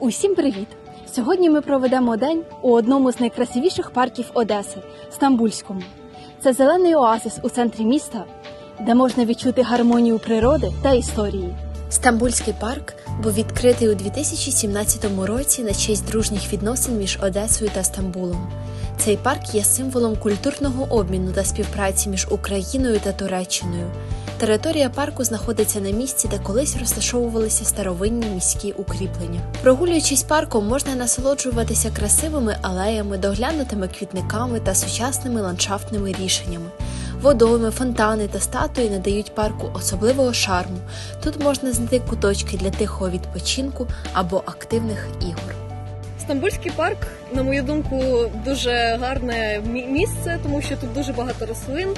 Усім привіт! Сьогодні ми проведемо день у одному з найкрасивіших парків Одеси Стамбульському. Це зелений оазис у центрі міста, де можна відчути гармонію природи та історії. Стамбульський парк був відкритий у 2017 році на честь дружніх відносин між Одесою та Стамбулом. Цей парк є символом культурного обміну та співпраці між Україною та Туреччиною. Територія парку знаходиться на місці, де колись розташовувалися старовинні міські укріплення. Прогулюючись парком, можна насолоджуватися красивими алеями, доглянутими квітниками та сучасними ландшафтними рішеннями. Водойми, фонтани та статуї надають парку особливого шарму. Тут можна знайти куточки для тихого відпочинку або активних ігор. Стамбульський парк, на мою думку, дуже гарне місце, тому що тут дуже багато рослин,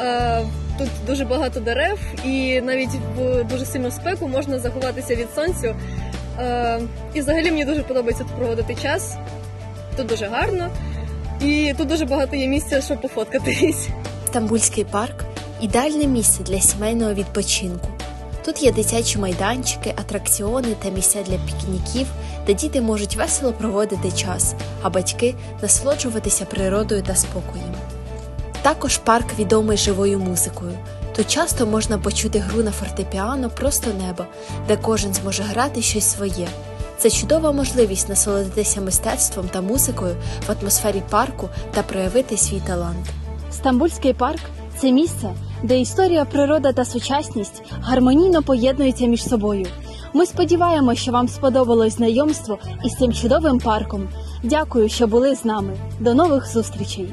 е, тут дуже багато дерев, і навіть в дуже сильну спеку можна заховатися від сонцю. Е, І взагалі мені дуже подобається тут проводити час. Тут дуже гарно, і тут дуже багато є місця, щоб пофоткатись. Стамбульський парк ідеальне місце для сімейного відпочинку. Тут є дитячі майданчики, атракціони та місця для пікніків, де діти можуть весело проводити час, а батьки насолоджуватися природою та спокоєм. Також парк відомий живою музикою. Тут часто можна почути гру на фортепіано просто неба, де кожен зможе грати щось своє. Це чудова можливість насолодитися мистецтвом та музикою в атмосфері парку та проявити свій талант. Стамбульський парк це місце, де історія, природа та сучасність гармонійно поєднуються між собою. Ми сподіваємося, що вам сподобалось знайомство із цим чудовим парком. Дякую, що були з нами. До нових зустрічей!